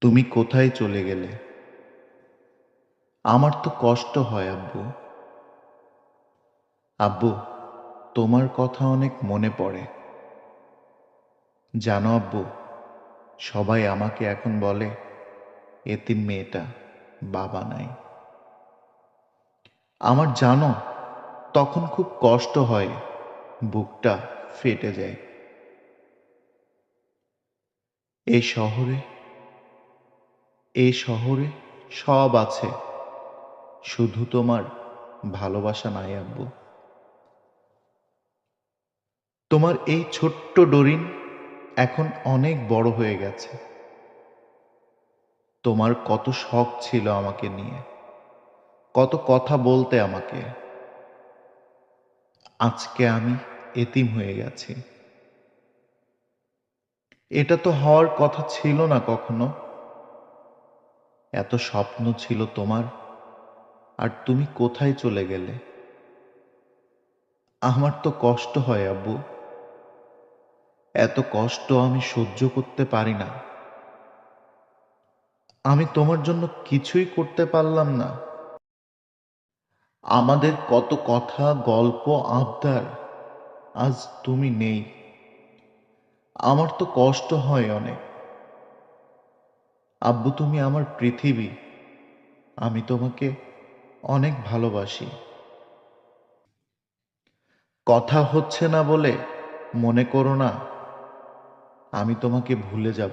তুমি কোথায় চলে গেলে? আমার তো কষ্ট হয়, আব্বু। আব্বু, তোমার কথা অনেক মনে পড়ে। জানো আব্বু, সবাই আমাকে এখন বলে, এতিম মেয়েটা বাবা নাই। আমার জানো, তখন খুব কষ্ট হয়, বুকটা ফেটে যায়। এই শহরে এই শহরে সব আছে। শুধু তোমার ভালোবাসা নাই, আব্বু। তোমার এই ছোট্ট ডরিন এখন অনেক বড় হয়ে গেছে। তোমার কত শখ ছিল আমাকে নিয়ে। কত কথা বলতে আমাকে। আজকে আমি এতিম হয়ে গেছি। এটা তো হওয়ার কথা ছিল না কখনো। এত স্বপ্ন ছিল তোমার? আর তুমি কোথায় চলে গেলে? আমার তো কষ্ট হয়, আব্বু। এত কষ্ট আমি সহ্য করতে পারি না। আমি তোমার জন্য কিছুই করতে পারলাম না। আমাদের কত কথা, গল্প, আবদার আজ তুমি নেই। আমার তো কষ্ট হয় অনেক। আব্বু তুমি আমার পৃথিবী। আমি তোমাকে অনেক ভালোবাসি। কথা হচ্ছে না বলে মনে করো না, আমি তোমাকে ভুলে যাব।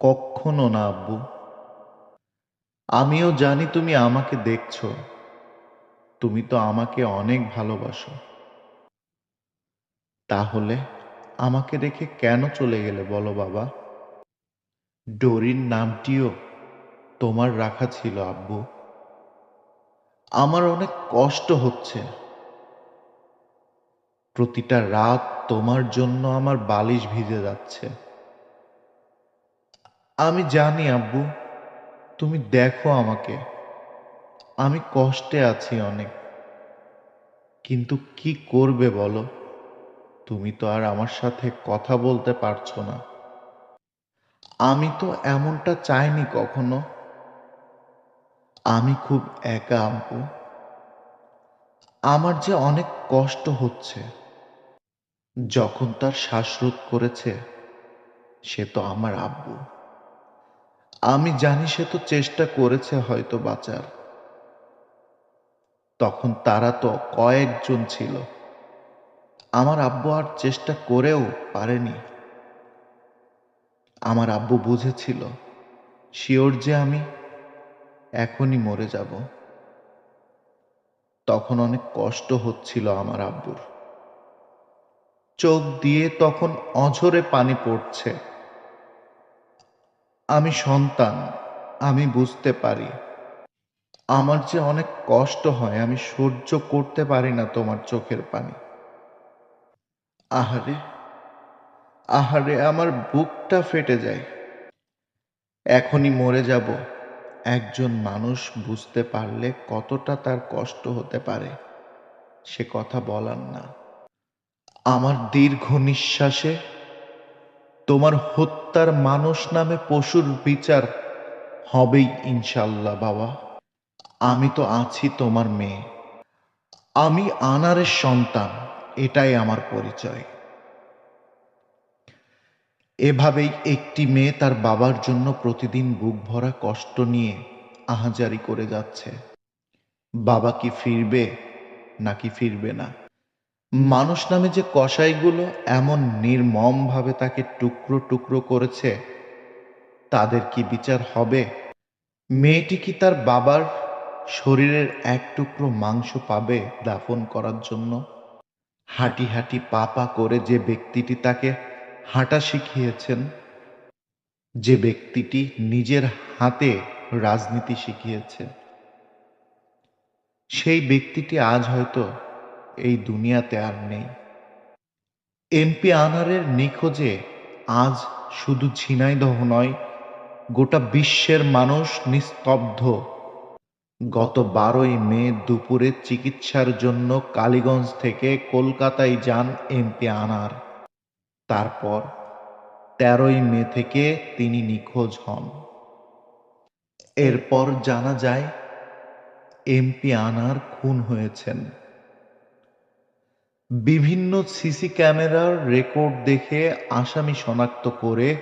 কখনো না আব্বু। আমিও জানি তুমি আমাকে দেখছ। তুমি তো আমাকে অনেক ভালোবাসো। তাহলে আমাকে রেখে কেন চলে গেলে বলো বাবা? ডোরির নামটিও তোমার রাখা ছিল, আব্বু। আমার অনেক কষ্ট হচ্ছে। প্রতিটা রাত তোমার জন্য আমার বালিশ ভিজে যাচ্ছে। আমি জানি, আব্বু, তুমি দেখো আমাকে। আমি কষ্টে আছি অনেক। কিন্তু কি করবে বলো? তুমি তো আর আমার সাথে কথা বলতে পারছ না। আমি তো এমনটা চাইনি কখনো। আমি খুব একা আব্বু আমার যে অনেক কষ্ট হচ্ছে, যখন তার শ্বাসরোধ করেছে, সে তো আমার আব্বু। আমি জানি সে তো চেষ্টা করেছে হয়তো বাঁচার। তখন তারা তো কয়েকজন ছিল। আমার আব্বু আর চেষ্টা করেও পারেনি। আমার আব্বু বুঝেছিল, শিওর যে আমি এখনই মরে যাব। তখন অনেক কষ্ট হচ্ছিল আমার আব্বুর। চোখ দিয়ে তখন অঝরে পানি পড়ছে। আমি সন্তান, আমি বুঝতে পারি। আমার যে অনেক কষ্ট হয়, আমি সহ্য করতে পারি না তোমার চোখের পানি। আহারে আহারে, আমার বুকটা ফেটে যায়। এখনই মরে যাব। একজন মানুষ বুঝতে পারলে কতটা তার কষ্ট হতে পারে। সে কথা বলার না। আমার দীর্ঘ নিঃশ্বাসে তোমার হত্যার মানুষ নামে পশুর বিচার হবেই ইনশাল্লাহ বাবা। আমি তো আছি তোমার মেয়ে। আমি আনারের সন্তান, এটাই আমার পরিচয়। এভাবেই একটি মেয়ে তার বাবার জন্য প্রতিদিন বুক ভরা কষ্ট নিয়ে আহাজারি করে যাচ্ছে। বাবা কি ফিরবে নাকি ফিরবে না? মানুষ নামে যে কসাইগুলো এমন নির্মম ভাবে তাকে টুকরো টুকরো করেছে, তাদের কি বিচার হবে? মেয়েটি কি তার বাবার শরীরের এক টুকরো মাংস পাবে দাফন করার জন্য? হাঁটি হাঁটি পা পা করে যে ব্যক্তিটি তাকে হাঁটা শিখিয়েছেন, যে ব্যক্তিটি নিজের হাতে রাজনীতি শিখিয়েছে। সেই ব্যক্তিটি আজ হয়তো এই দুনিয়াতে আর নেই। এমপি আনারের নিখোঁজে আজ শুধু ঝিনাইদহ নয়, গোটা বিশ্বের মানুষ নিস্তব্ধ। গত বারোই মে দুপুরে চিকিৎসার জন্য কালীগঞ্জ থেকে কলকাতায় যান এমপি আনার। তারপর তেরোই মে থেকে তিনি নিখোঁজ হন। এরপর জানা যায় এমপি আনার খুন হয়েছেন। বিভিন্ন সিসি ক্যামেরার রেকর্ড দেখে আসামি শনাক্ত করে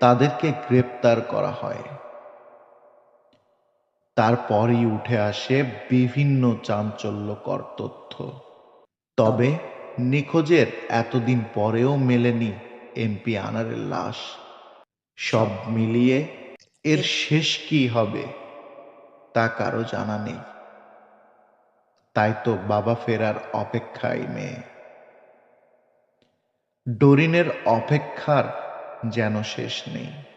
তাদেরকে গ্রেপ্তার করা হয়। তারপরই উঠে আসে বিভিন্ন চাঞ্চল্যকর তথ্য। তবে নিখোঁজের এতদিন পরেও মেলেনি এমপি আনারের লাশ। সব মিলিয়ে এর শেষ কি হবে, তা কারও জানা নেই। তাই তো বাবা ফেরার অপেক্ষায় মেয়ে। ডরিনের অপেক্ষার যেন শেষ নেই।